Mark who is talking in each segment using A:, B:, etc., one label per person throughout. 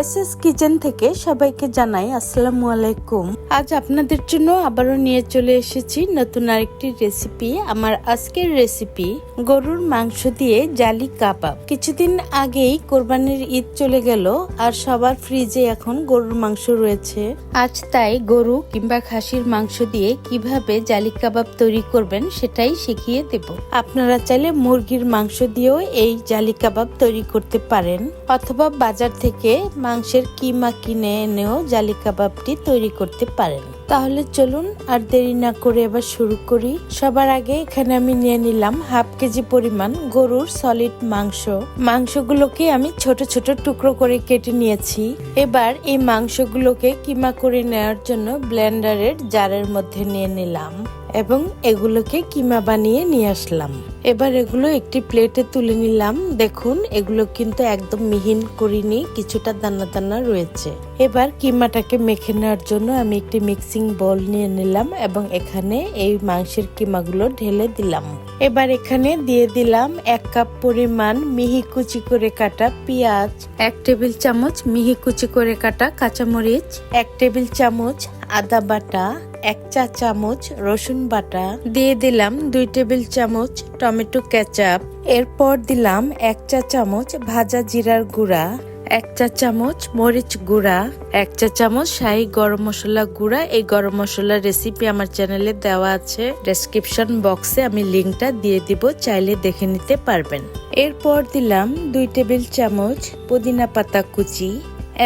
A: S S kitchen থেকে সবাইকে জানাই আসসালামু আলাইকুম। আজ আপনাদের জন্য আবারও নিয়ে চলে এসেছি নতুন আরেকটি রেসিপি আমার আজকের রেসিপি গরুর মাংস দিয়ে জালি কাবাব। কিছুদিন আগেই কোরবানির ঈদ চলে গেল আর সবার ফ্রিজে এখন গরুর মাংস রয়েছে। আজ তাই গরু কিংবা খাসির মাংস দিয়ে কীভাবে জালি কাবাব তৈরি করবেন সেটাই শিখিয়ে দেব। আপনারা চাইলে মুরগির মাংস দিয়েও এই জালি কাবাব তৈরি করতে পারেন। অথবা বাজার থেকে মাংসের কিমা কিনে এনেও জালি কাবাবটি তৈরি করতে পারেন। তাহলে চলুন আর দেরি না করে এবার শুরু করি। সবার আগে এখানে আমি নিয়ে নিলাম হাফ কেজি পরিমাণ গরুর সলিড মাংস। মাংসগুলোকে আমি ছোট ছোট টুকরো করে কেটে নিয়েছি। এবার এই মাংসগুলোকে কিমা করে নেওয়ার জন্য ব্লেন্ডারের জারের মধ্যে নিয়ে নিলাম এবং এগুলোকে কিমা বানিয়ে নিয়ে আসলাম। এবার এগুলো একটি প্লেটে তুলে নিলাম। দেখুন, এগুলো কিন্তু একদম মিহিন করিনি, কিছুটা দানা দানা রয়েছে। এবার কিমাটাকে মেখে নেওয়ার জন্য আমি একটি মিক্সিং বল নিয়ে নিলাম এবং এখানে এই মাংসের কিমাগুলো ঢেলে দিলাম। এবার এখানে দিয়ে দিলাম এক কাপ পরিমাণ মিহি কুচি করে কাটা পেঁয়াজ এক টেবিল চামচ মিহি কুচি করে কাটা কাঁচামরিচ এক টেবিল চামচ আদা বাটা এক চা চামচ রসুন বাটা। দিয়ে দিলাম দুই টেবিল চামচ টমেটো কেচাপ। এরপর দিলাম এক চা চামচ ভাজা জিরার গুঁড়া। এক চা চামচ মরিচ গুঁড়া, এক চা চামচ শাহী গরম মশলা গুঁড়া। এই গরম মশলার রেসিপি আমার চ্যানেলে দেওয়া আছে। ডেসক্রিপশন বক্সে আমি লিঙ্কটা দিয়ে দিব, চাইলে দেখে নিতে পারবেন। এরপর দিলাম দুই টেবিল চামচ পুদিনা পাতা কুচি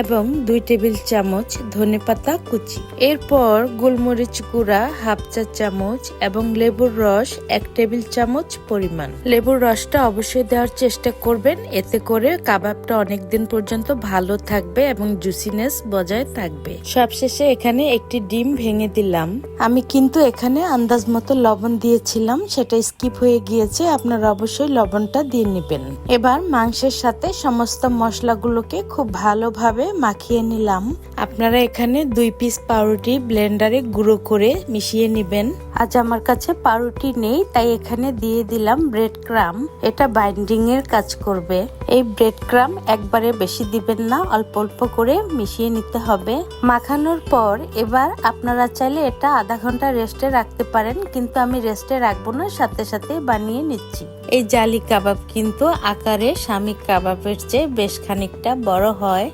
A: এবং দুই টেবিল চামচ ধনে পাতা কুচি। এরপর গোলমরিচ গুঁড়া, হাফ চা চামচ এবং লেবুর রস, এক টেবিল চামচ পরিমাণ। লেবুর রসটা অবশ্যই দেওয়ার চেষ্টা করবেন, এতে করে কাবাবটা অনেক দিন পর্যন্ত ভালো থাকবে এবং জুসিনেস বজায় থাকবে। সবশেষে এখানে একটি ডিম ভেঙে দিলাম। আমি কিন্তু এখানে আন্দাজ মতো লবণ দিয়েছিলাম, সেটা স্কিপ হয়ে গিয়েছে, আপনারা অবশ্যই লবণটা দিয়ে নেবেন। এবার মাংসের সাথে সমস্ত মশলাগুলোকে খুব ভালোভাবে মাখিয়ে নিলাম। আপনারা এখানে দুই পিস পাউরুটি ব্লেন্ডারে গুঁড়ো করে মিশিয়ে নেবেন। আজ আমার কাছে পাউরুটি নেই, তাই এখানে দিয়ে দিলাম ব্রেড ক্রাম এটা বাইন্ডিং এর কাজ করবে। এই ব্রেড ক্রাম একবারে বেশি দিবেন না, অল্প অল্প করে মিশিয়ে নিতে হবে। মাখানোর পর এবার আপনারা চাইলে এটা আধা ঘণ্টা রেস্টে রাখতে পারেন, কিন্তু আমি রেস্টে রাখব না, সাথে সাথে বানিয়ে নিচ্ছি। এই জালি কাবাব কিন্তু আকারে স্বামী কাবাবের চেয়ে বেশ খানিকটা বড় হয়।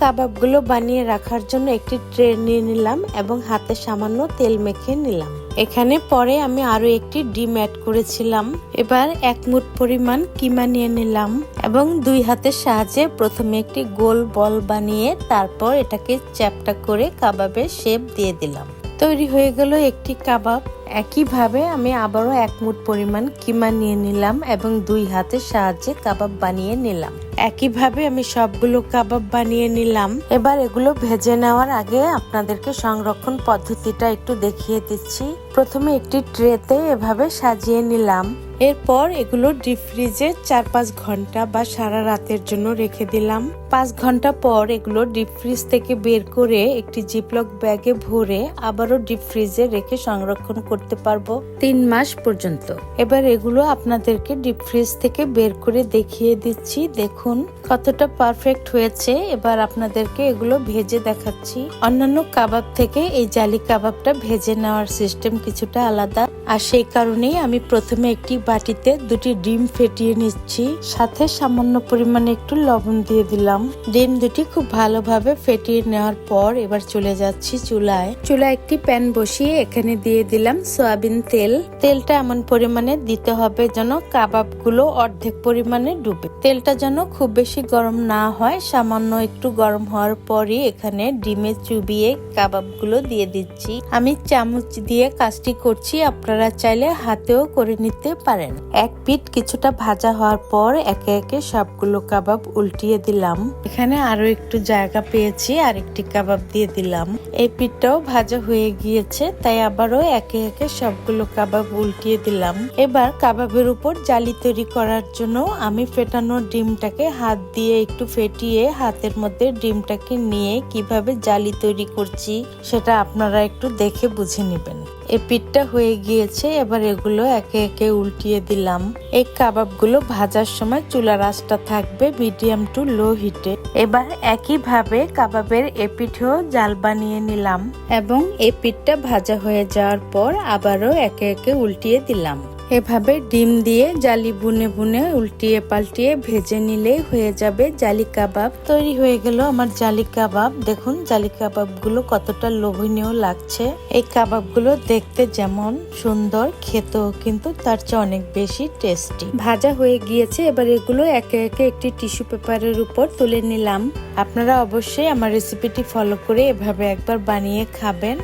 A: কাবাবগুলো বানিয়ে রাখার জন্য একটি ট্রে নিয়ে নিলাম এবং হাতে সামান্য তেল মেখে নিলাম। এখানে পরে আমি আরও একটি ডিম অ্যাড করেছিলাম। এবার এক মুঠ পরিমাণ কিমা নিয়ে নিলাম এবং দুই হাতের সাহায্যে প্রথমে একটি গোল বল বানিয়ে তারপর এটাকে চ্যাপটা করে কাবাবের শেপ দিয়ে দিলাম। তৈরি হয়ে গেল একটি কাবাব। একইভাবে আমি আবারও এক মুঠ পরিমাণ কিমা নিয়ে নিলাম এবং দুই হাতের সাহায্যে কাবাব বানিয়ে নিলাম। একইভাবে আমি সবগুলো কাবাব বানিয়ে নিলাম। এবার এগুলো ভেজে নেওয়ার আগে আপনাদেরকে সংরক্ষণ পদ্ধতিটা একটু দেখিয়ে দিচ্ছি। প্রথমে একটি ট্রেতে এভাবে সাজিয়ে নিলাম। এরপর এগুলো ডিপ ফ্রিজে চার পাঁচ ঘণ্টা বা সারা রাতের জন্য রেখে দিলাম। পাঁচ ঘণ্টা পর এগুলো ডিপ ফ্রিজ থেকে বের করে একটি জিপলক ব্যাগে ভরে আবারও ডিপ ফ্রিজে রেখে সংরক্ষণ করতে পারব। তিন মাস পর্যন্ত। এবার এগুলো আপনাদেরকে ডিপ ফ্রিজ থেকে বের করে দেখিয়ে দিচ্ছি। দেখুন কতটা পারফেক্ট হয়েছে। এবার আপনাদেরকে এগুলো ভেজে দেখাচ্ছি। অন্যান্য কাবাব থেকে এই জালি কাবাবটা ভেজে নেওয়ার সিস্টেম কিছুটা আলাদা। আর সেই কারণেই আমি প্রথমে একটি বাটিতে দুটি ডিম ফেটিয়ে নিচ্ছি। সাথে সামান্য পরিমাণে একটু লবণ দিয়ে দিলাম। ডিম দুটি খুব ভালোভাবে ফেটিয়ে নেওয়ার পর এবার চলে যাচ্ছি চুলায়। চুলায় একটি প্যান বসিয়ে এখানে দিয়ে দিলাম সয়াবিন তেল। তেলটা এমন পরিমাণে দিতে হবে যেন কাবাবগুলো অর্ধেক পরিমাণে ডুবে। তেলটা যেন খুব বেশি গরম না হয়, সামান্য একটু গরম হওয়ার পরই এখানে ডিমে চুবিয়ে কাবাবগুলো দিয়ে দিচ্ছি। আমি চামচ দিয়ে কাজটি করছি, আপনারা চাইলে হাতেও করে নিতে পারেন। এক পিঠ কিছুটা ভাজা হওয়ার পর একে একে সবগুলো কাবাব উল্টিয়ে দিলাম। এখানে আরও একটু জায়গা পেয়েছি আর একটি কাবাব দিয়ে দিলাম। এই পিঠটাও ভাজা হয়ে গিয়েছে, তাই আবারও একে একে সবগুলো কাবাব উল্টিয়ে দিলাম। এবার কাবাবের উপর জালি তৈরি করার জন্য আমি ফেটানো ডিমটাকে হাত দিয়ে একটু ফেটিয়ে হাতের মধ্যে ডিমটাকে নিয়ে কীভাবে জালি তৈরি করছি সেটা আপনারা একটু দেখে বুঝে নেবেন। এই পিঠটা হয়ে গিয়েছে, এবার এগুলো একে একে উল্টিয়ে দিলাম। এই কাবাবগুলো ভাজার সময় চুলা আঁচটা থাকবে মিডিয়াম টু লো হিটে। এবার একইভাবে কাবাবের এপিঠেও জাল বানিয়ে নিলাম এবং এ পিঠটা ভাজা হয়ে যাওয়ার পর আবারও একে একে উল্টিয়ে দিলাম। এভাবে ডিম দিয়ে জালি বুনে বুনে উল্টিয়ে পাল্টিয়ে ভেজে নিলেই হয়ে যাবে জালি কাবাব। তৈরি হয়ে গেল আমার জালি কাবাব। দেখুন জালি কাবাবগুলো কতটা লোভনীয় লাগছে। এই কাবাবগুলো দেখতে যেমন সুন্দর, খেতেও কিন্তু তার চেয়ে অনেক বেশি টেস্টি। ভাজা হয়ে গিয়েছে, এবার এগুলো একে একে একটি টিস্যু পেপারের উপর তুলে নিলাম। আপনারা অবশ্যই আমার রেসিপিটি ফলো করে এভাবে একবার বানিয়ে খাবেন।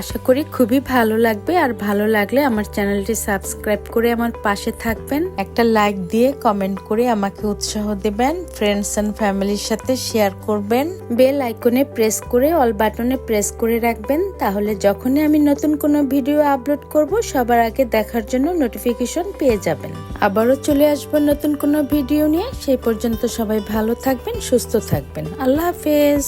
A: আশা করি খুবই ভালো লাগবে, আর ভালো লাগলে আমার চ্যানেলটি সাবস্ক্রাইব করে আমার পাশে থাকবেন। একটা লাইক দিয়ে কমেন্ট করে আমাকে উৎসাহ দেবেন ফ্রেন্ডস অ্যান্ড ফ্যামিলির সাথে শেয়ার করবেন। বেল আইকনে প্রেস করে অল বাটনে প্রেস করে রাখবেন, তাহলে যখনই আমি নতুন কোনো ভিডিও আপলোড করব, সবার আগে দেখার জন্য নোটিফিকেশন পেয়ে যাবেন। আবারও চলে আসব নতুন কোনো ভিডিও নিয়ে, সেই পর্যন্ত সবাই ভালো থাকবেন, সুস্থ থাকবেন। আল্লাহ হাফেজ।